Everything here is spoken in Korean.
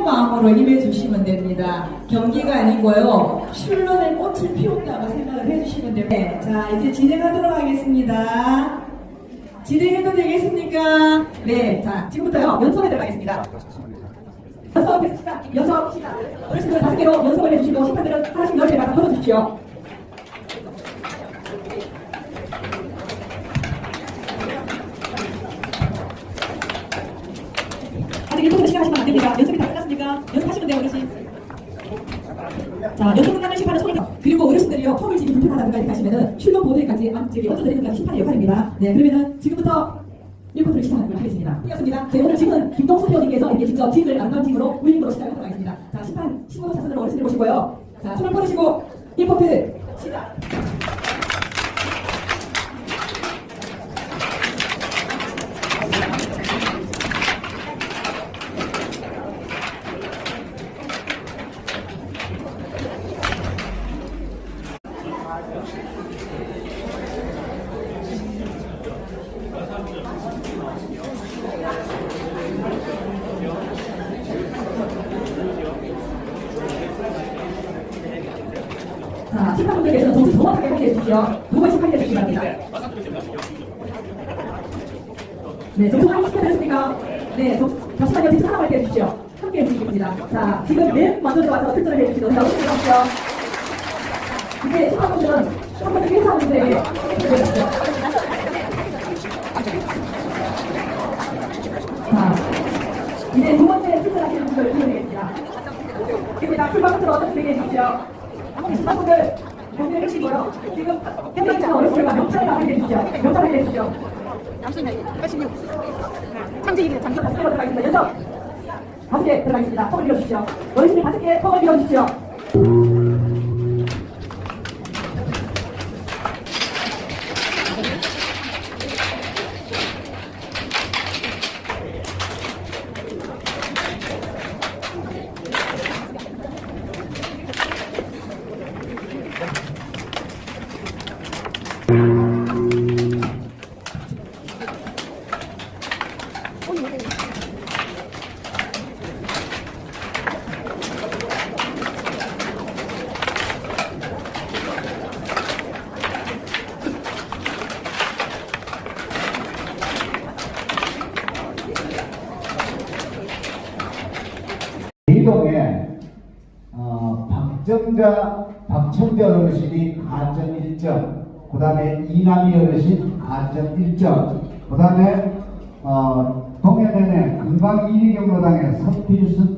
마음으로 임해 주시면 됩니다. 경기가 아니고요. 슐런의 꽃을 피운다고 생각을 해주시면 됩니다. 네, 자, 이제 진행하도록 하겠습니다. 진행해도 되겠습니까? 네, 자, 지금부터요, 연속에 들어가겠습니다. 연속, 시작. 어르신들 다섯 개로 연속을 해주시고, 심판들은 하나씩 넓게 가서 걸어주십시오. 아직 연속으로 시작하시면 안 됩니다. 연속이 다 끝났습니 까? 연습하시면 돼요, 어르신. 자, 연속 끝나는 심판은 손이 그리고 어르신들이요, 턱을 지기 불편하다든가 이렇게 하시면은 출근 보도에까지 저기 얹어드리는 심판의 역할입니다. 네, 그러면은 지금부터 1쿼터를 시작하도록 하겠습니다. 이었습니다. 네, 오늘 지금은 김동수 회원님께서 이렇게 직접 팀을 안감팀으로 우인으로 시작하도록 하겠습니다. 자, 심판 15호 차선으로 어르신들 보시고요. 자, 손을 뻗으시고 1쿼터 시작. 자, 심판분들께서는 정신 정확하게 확인해 주십시오. 두 번씩 확인해 주시기 바랍니다. 네, 정신 확인 시켜드렸습니까? 네, 저, 잠시만요. 뒤쪽 하나만 해 주십시오. 함께 해주시겠습니다. 자, 지금 맨 먼저 들어와서 특전을 해주시는 나오시는 주십시오. 이제 심판분들은 한 회사분들에게 해주십시오. 자, 이제 두 번째 특전하시는 분들 부탁드리겠습니다. 입니다. 출발부터 어떻게 되게 해주십시오. 시청자분들 경기를 해주시고요. 지금 현장에서 어르신들과 명찰을 하게 해주십시오. 명찰을 해주십시오. 양순이 86. 창직입니다. 창직. 다섯 개 들어가겠습니다. 연속 다섯 개 들어가겠습니다. 턱을 밀어주십시오. 어르신들 다섯 개 턱을 밀어주십시오. 이동에 어, 박정자, 박청자 어르신이 가점 1점, 그 다음에 이남희 어르신 가점 1점, 그 다음에 어, 동해면의 금강 이리경로당의 서필순